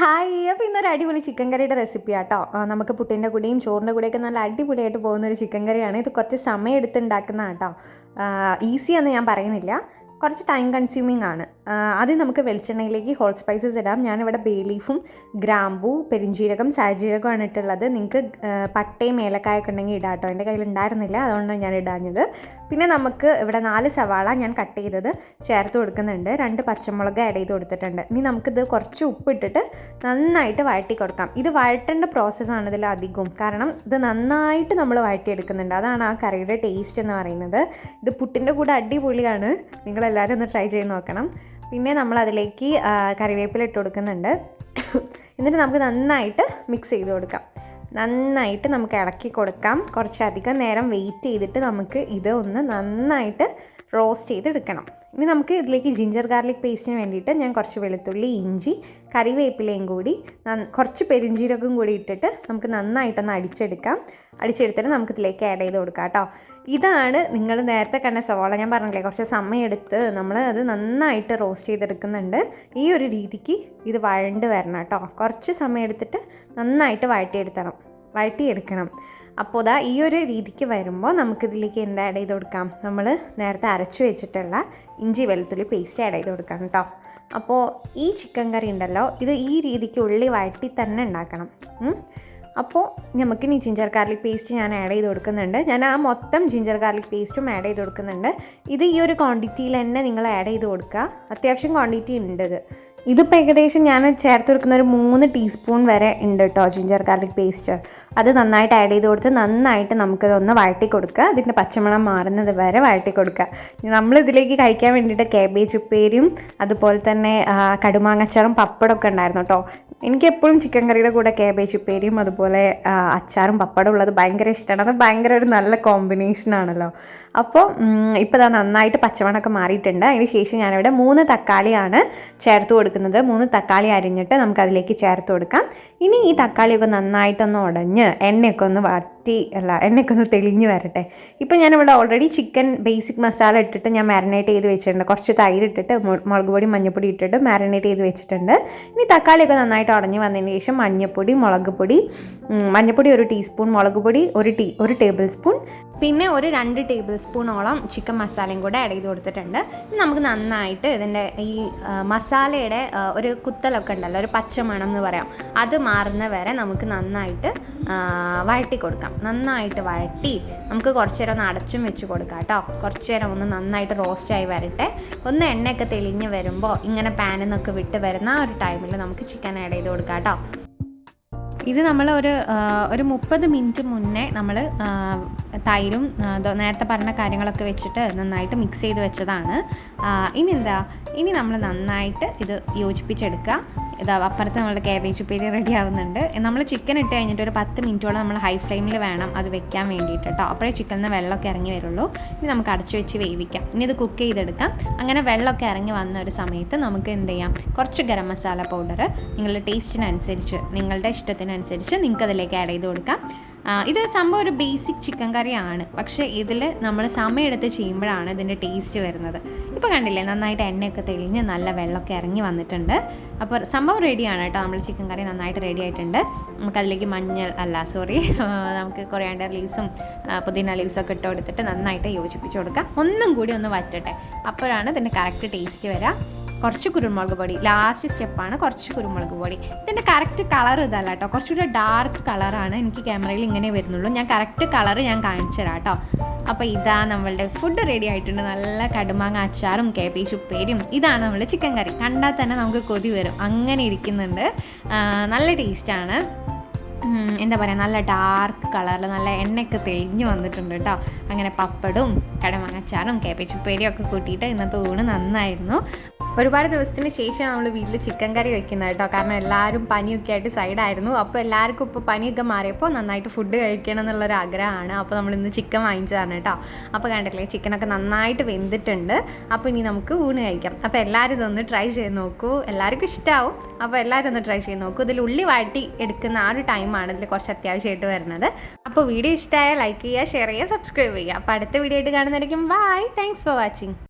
Hi അപ്പോൾ ഇന്നൊരു അടിപൊളി ചിക്കൻ കറിയുടെ റെസിപ്പി ആട്ടോ. നമുക്ക് പുട്ടിന്റെ കൂടെയും ചോറിന്റെ കൂടെയൊക്കെ നല്ല അടിപൊളിയായിട്ട് പോകുന്ന ഒരു ചിക്കൻ കറിയാണ് ഇത് കുറച്ച് സമയം എടുത്തുണ്ടാക്കുന്ന ആട്ടോ കേട്ടോ ഈസിയാന്ന് ഞാൻ പറയുന്നില്ല. കുറച്ച് ടൈം കൺസ്യൂമിങ് ആണ്. ആദ്യം നമുക്ക് വെളിച്ചെണ്ണയിലേക്ക് ഹോൾ സ്പൈസസ് ഇടാം. ഞാനിവിടെ ബേ ലീഫും ഗ്രാമ്പൂ പെരിഞ്ചീരകം സാജീരകമാണ് ഇട്ടുള്ളത്. നിങ്ങൾക്ക് പട്ടയും ഏലക്കായൊക്കെ ഉണ്ടെങ്കിൽ ഇടാം കേട്ടോ. എന്റെ കയ്യിൽ ഉണ്ടായിരുന്നില്ല അതുകൊണ്ടാണ് ഞാൻ ഇടാഞ്ഞത്. പിന്നെ നമുക്ക് ഇവിടെ നാല് സവാള ഞാൻ കട്ട് ചെയ്തത് ചേർത്ത് കൊടുക്കുന്നുണ്ട്. രണ്ട് പച്ചമുളക് ആഡ് ചെയ്ത് കൊടുത്തിട്ടുണ്ട്. ഇനി നമുക്കിത് കുറച്ച് ഉപ്പിട്ടിട്ട് നന്നായിട്ട് വഴറ്റി കൊടുക്കാം. ഇത് വഴറ്റേണ്ട പ്രോസസ്സാണ് ഇതിൽ അധികവും. കാരണം ഇത് നന്നായിട്ട് നമ്മൾ വഴറ്റിയെടുക്കുന്നുണ്ട്. അതാണ് ആ കറിയുടെ ടേസ്റ്റ് എന്ന് പറയുന്നത്. ഇത് പുട്ടിന്റെ കൂടെ അടിപൊളിയാണ്. നിങ്ങളെല്ലാവരും ഒന്ന് ട്രൈ ചെയ്ത് നോക്കണം. പിന്നെ നമ്മൾ അതിലേക്ക് കറിവേപ്പില ഇട്ട് കൊടുക്കുന്നുണ്ട്. എന്നിട്ട് നമുക്ക് നന്നായിട്ട് മിക്സ് ചെയ്ത് കൊടുക്കാം. നന്നായിട്ട് നമുക്ക് ഇളക്കി കൊടുക്കാം. കുറച്ചധികം നേരം വെയിറ്റ് ചെയ്തിട്ട് നമുക്ക് ഇത് ഒന്ന് നന്നായിട്ട് റോസ്റ്റ് ചെയ്തെടുക്കണം ഇനി നമുക്ക് ഇതിലേക്ക് ജിഞ്ചർ ഗാർലിക് പേസ്റ്റിന് വേണ്ടിയിട്ട് ഞാൻ കുറച്ച് വെളുത്തുള്ളി ഇഞ്ചി കറിവേപ്പിലയും കൂടി കുറച്ച് പെരിഞ്ചീരകം കൂടി ഇട്ടിട്ട് നമുക്ക് നന്നായിട്ടൊന്ന് അടിച്ചെടുക്കാം. അടിച്ചെടുത്തിട്ട് നമുക്ക് ഇതിലേക്ക് ആഡ് ചെയ്ത് കൊടുക്കാം കേട്ടോ. ഇതാണ് നിങ്ങൾ നേരത്തെ കണ്ട സവാള. ഞാൻ പറഞ്ഞില്ലേ കുറച്ച് സമയം എടുത്ത് നമ്മൾ അത് നന്നായിട്ട് റോസ്റ്റ് ചെയ്തെടുക്കുന്നുണ്ട്. ഈ ഒരു രീതിക്ക് ഇത് വഴണ്ട് വരണം കേട്ടോ. കുറച്ച് സമയം എടുത്തിട്ട് നന്നായിട്ട് വഴറ്റിയെടുത്തണം. വഴറ്റിയെടുക്കണം. അപ്പോൾ ദാ ഈ ഒരു രീതിക്ക് വരുമ്പോൾ നമുക്കിതിലേക്ക് എന്താ ആഡ് ചെയ്ത് കൊടുക്കാം? നമ്മൾ നേരത്തെ അരച്ചു വെച്ചിട്ടുള്ള ഇഞ്ചി വെളുത്തുള്ളി പേസ്റ്റ് ആഡ് ചെയ്ത് കൊടുക്കാം കേട്ടോ. അപ്പോൾ ഈ ചിക്കൻ കറി ഉണ്ടല്ലോ ഇത് ഈ രീതിക്ക് ഉള്ളി വഴറ്റി തന്നെ ഉണ്ടാക്കണം. അപ്പോൾ നമുക്ക് ഇനി ജിഞ്ചർ ഗാർലിക് പേസ്റ്റ് ഞാൻ ആഡ് ചെയ്ത് കൊടുക്കുന്നുണ്ട്. ഞാൻ ആ മൊത്തം ജിഞ്ചർ ഗാർലിക് പേസ്റ്റും ആഡ് ചെയ്ത് കൊടുക്കുന്നുണ്ട്. ഇത് ഈ ഒരു ക്വാണ്ടിറ്റിയിൽ തന്നെ നിങ്ങൾ ആഡ് ചെയ്ത് കൊടുക്കുക. അത്യാവശ്യം ക്വാണ്ടിറ്റി ഉണ്ട് ഇത്. ഇതിപ്പോൾ ഏകദേശം ഞാൻ ചേർത്ത് കൊടുക്കുന്ന ഒരു മൂന്ന് ടീസ്പൂൺ വരെ ഉണ്ട് കേട്ടോ ജിഞ്ചർ ഗാർലിക് പേസ്റ്റ് അത് നന്നായിട്ട് ആഡ് ചെയ്ത് കൊടുത്ത് നന്നായിട്ട് നമുക്കതൊന്ന് വഴട്ടി കൊടുക്കുക. അതിന്റെ പച്ചമണം മാറുന്നത് വരെ വഴട്ടി കൊടുക്കുക. നമ്മൾ ഇതിലേക്ക് കഴിക്കാൻ വേണ്ടിയിട്ട് കാബേജ് ഉപ്പേരിയും അതുപോലെ തന്നെ കടുമാങ്ങച്ചാറും പപ്പടമൊക്കെ ഉണ്ടായിരുന്നു കേട്ടോ എനിക്ക് എപ്പോഴും ചിക്കൻ കറിയുടെ കൂടെ കാബേജ് ഉപ്പേരിയും അതുപോലെ അച്ചാറും പപ്പടം ഉള്ളത് ഭയങ്കര ഇഷ്ടമാണ് അത് ഭയങ്കര ഒരു നല്ല കോമ്പിനേഷൻ ആണല്ലോ. അപ്പോൾ ഇപ്പോൾ ഇതാ നന്നായിട്ട് പച്ചമണമൊക്കെ മാറിയിട്ടുണ്ട്. അതിന് ശേഷം ഞാനിവിടെ മൂന്ന് തക്കാളിയാണ് ചേർത്ത് കൊടുക്കുന്നത്. മൂന്ന് തക്കാളി അരിഞ്ഞിട്ട് നമുക്കതിലേക്ക് ചേർത്ത് കൊടുക്കാം. ഇനി ഈ തക്കാളിയൊക്കെ നന്നായിട്ടൊന്ന് ഉടഞ്ഞ് എണ്ണയൊക്കെ ഒന്ന് വറ്റി അല്ല എണ്ണയൊക്കെ ഒന്ന് തെളിഞ്ഞ് വരട്ടെ. ഇപ്പം ഞാനിവിടെ ഓൾറെഡി ചിക്കൻ ബേസിക് മസാല ഇട്ടിട്ട് ഞാൻ മാരിനേറ്റ് ചെയ്ത് വെച്ചിട്ടുണ്ട്. കുറച്ച് തൈര് ഇട്ടിട്ട് മു- മുളക് പൊടി മഞ്ഞൾപ്പൊടി ഇട്ടിട്ട് മാരിനേറ്റ് ചെയ്ത് വെച്ചിട്ടുണ്ട്. ഇനി തക്കാളിയൊക്കെ നന്നായിട്ട് ഉടഞ്ഞ് വന്നതിന് ശേഷം മഞ്ഞൾപ്പൊടി മുളക് പൊടി മഞ്ഞൾപ്പൊടി ഒരു ടീസ്പൂൺ മുളക് പൊടി ഒരു ടീ ഒരു ടേബിൾ സ്പൂൺ പിന്നെ ഒരു രണ്ട് ടേബിൾ സ്പൂണോളം ചിക്കൻ മസാലയും കൂടെ ആഡ് ചെയ്ത് കൊടുത്തിട്ടുണ്ട്. നമുക്ക് നന്നായിട്ട് ഇതിന്റെ ഈ മസാലയുടെ ഒരു കുത്തലൊക്കെ ഉണ്ടല്ലോ ഒരു പച്ചമണം എന്ന് പറയാം. അത് മാറുന്ന വരെ നമുക്ക് നന്നായിട്ട് വഴട്ടി കൊടുക്കാം. നന്നായിട്ട് വഴട്ടി നമുക്ക് കുറച്ചു നേരം ഒന്ന് അടച്ചും വെച്ച് കൊടുക്കാം കേട്ടോ. കുറച്ച് നേരം ഒന്ന് നന്നായിട്ട് റോസ്റ്റായി വരട്ടെ. ഒന്ന് എണ്ണയൊക്കെ തെളിഞ്ഞ് വരുമ്പോൾ ഇങ്ങനെ പാനിൽ നിന്നൊക്കെ വിട്ട് വരുന്ന ഒരു ടൈമിൽ നമുക്ക് ചിക്കൻ ആഡ് ചെയ്ത് കൊടുക്കാം കേട്ടോ. ഇത് നമ്മൾ ഒരു ഒരു മുപ്പത് മിനിറ്റ് മുന്നേ നമ്മൾ തൈരും നേരത്തെ പറഞ്ഞ കാര്യങ്ങളൊക്കെ വെച്ചിട്ട് നന്നായിട്ട് മിക്സ് ചെയ്ത് വെച്ചതാണ്. ഇനി എന്താ? ഇനി നമ്മൾ നന്നായിട്ട് ഇത് യോജിപ്പിച്ചെടുക്കുക. ഇതാ അപ്പുറത്ത് നമ്മുടെ കാബേജ് ഉപ്പേരി റെഡി ആവുന്നുണ്ട്. നമ്മൾ ചിക്കൻ ഇട്ട് കഴിഞ്ഞിട്ട് ഒരു പത്ത് മിനിറ്റോളം നമ്മൾ ഹൈ ഫ്ലെയിമിൽ വേണം അത് വെക്കാൻ വേണ്ടിയിട്ട് കേട്ടോ അപ്പോഴേ ചിക്കനിൽ നിന്ന് വെള്ളമൊക്കെ ഇറങ്ങി വരുള്ളൂ. ഇനി നമുക്ക് അടച്ചു വെച്ച് വേവിക്കാം. ഇനി ഇത് കുക്ക് ചെയ്തെടുക്കാം. അങ്ങനെ വെള്ളമൊക്കെ ഇറങ്ങി വന്ന ഒരു സമയത്ത് നമുക്ക് എന്ത് ചെയ്യാം? കുറച്ച് ഗരം മസാല പൗഡർ നിങ്ങളുടെ ടേസ്റ്റിനനുസരിച്ച് നിങ്ങളുടെ ഇഷ്ടത്തിനനുസരിച്ച് നിങ്ങൾക്ക് അതിലേക്ക് ആഡ് ചെയ്ത് കൊടുക്കാം. ഇത് സംഭവം ഒരു ബേസിക് ചിക്കൻ കറിയാണ് പക്ഷേ ഇതിൽ നമ്മൾ സമയമെടുത്ത് ചെയ്യുമ്പോഴാണ് ഇതിന്റെ ടേസ്റ്റ് വരുന്നത്. ഇപ്പോൾ കണ്ടില്ലേ നന്നായിട്ട് എണ്ണയൊക്കെ തെളിഞ്ഞ് നല്ല വെള്ളമൊക്കെ ഇറങ്ങി വന്നിട്ടുണ്ട്. അപ്പോൾ സംഭവം റെഡിയാണ് കേട്ടോ. നമ്മൾ ചിക്കൻ കറി നന്നായിട്ട് റെഡി ആയിട്ടുണ്ട്. നമുക്കതിലേക്ക് മഞ്ഞൾ അല്ല സോറി നമുക്ക് കൊറിയാണ്ടർ ലീവ്സും പുതിന ലീവ്സൊക്കെ ഇട്ട് കൊടുത്തിട്ട് നന്നായിട്ട് യോജിപ്പിച്ച് കൊടുക്കാം. ഒന്നും കൂടി ഒന്ന് വറ്റട്ടെ. അപ്പോഴാണ് ഇതിന്റെ കറക്റ്റ് ടേസ്റ്റ് വരിക കുറച്ച് കുരുമുളക് പൊടി. ലാസ്റ്റ് സ്റ്റെപ്പാണ് കുറച്ച് കുരുമുളക് പൊടി. ഇതിന്റെ കറക്റ്റ് കളർ ഇതല്ല കേട്ടോ കുറച്ചുകൂടെ ഡാർക്ക് കളറാണ് എനിക്ക് ക്യാമറയിൽ ഇങ്ങനെ വരുന്നുള്ളൂ. ഞാൻ കറക്റ്റ് കളർ ഞാൻ കാണിച്ചു തരാം കേട്ടോ അപ്പോൾ ഇതാ നമ്മളുടെ ഫുഡ് റെഡി ആയിട്ടുണ്ട്. നല്ല കടുമാങ്ങ അച്ചാറും കേബേജ് ഉപ്പേരിയും. ഇതാണ് നമ്മൾ ചിക്കൻ കറി കണ്ടാൽ തന്നെ നമുക്ക് കൊതി വരും. അങ്ങനെ ഇരിക്കുന്നുണ്ട്. നല്ല ടേസ്റ്റാണ് എന്താ പറയുക നല്ല ഡാർക്ക് കളറിൽ നല്ല എണ്ണയൊക്കെ തെളിഞ്ഞ് വന്നിട്ടുണ്ട് കേട്ടോ അങ്ങനെ പപ്പടും കടമങ്ങച്ചാറും കേബേജ് ഒക്കെ കൂട്ടിയിട്ട് ഇന്നത്തെ ഊണ് നന്നായിരുന്നു. ഒരുപാട് ദിവസത്തിന് ശേഷം നമ്മൾ വീട്ടിൽ ചിക്കൻ കറി വെക്കുന്നത് കേട്ടോ. കാരണം എല്ലാവരും പനിയൊക്കെ ആയിട്ട് സൈഡായിരുന്നു. അപ്പോൾ എല്ലാവർക്കും ഇപ്പോൾ പനിയൊക്കെ മാറിയപ്പോൾ നന്നായിട്ട് ഫുഡ് കഴിക്കണം എന്നുള്ളൊരു ആഗ്രഹമാണ്. അപ്പോൾ നമ്മൾ ഇന്ന് ചിക്കൻ വാങ്ങിച്ചതാണ് കേട്ടോ. അപ്പോൾ കണ്ടില്ലേ ചിക്കനൊക്കെ നന്നായിട്ട് വെന്തിട്ടുണ്ട്. അപ്പോൾ ഇനി നമുക്ക് ഊണ് കഴിക്കാം. അപ്പോൾ എല്ലാവരും ഇതൊന്ന് ട്രൈ ചെയ്ത് നോക്കൂ. എല്ലാവർക്കും ഇഷ്ടമാവും അപ്പോൾ എല്ലാവരും ഒന്ന് ട്രൈ ചെയ്ത് നോക്കൂ. ഇതിൽ ഉള്ളി വാട്ടി എടുക്കുന്ന ആ ഒരു ടൈമാണ് ഇതിൽ കുറച്ച് അത്യാവശ്യമായിട്ട് വരുന്നത്. അപ്പോൾ വീഡിയോ ഇഷ്ടമായ ലൈക്ക് ചെയ്യുക ഷെയർ ചെയ്യുക സബ്സ്ക്രൈബ് ചെയ്യുക. അപ്പോൾ അടുത്ത വീഡിയോ ആയിട്ട് കാണുന്നതായിരിക്കും ബൈ താങ്ക്സ് ഫോർ വാച്ചിങ്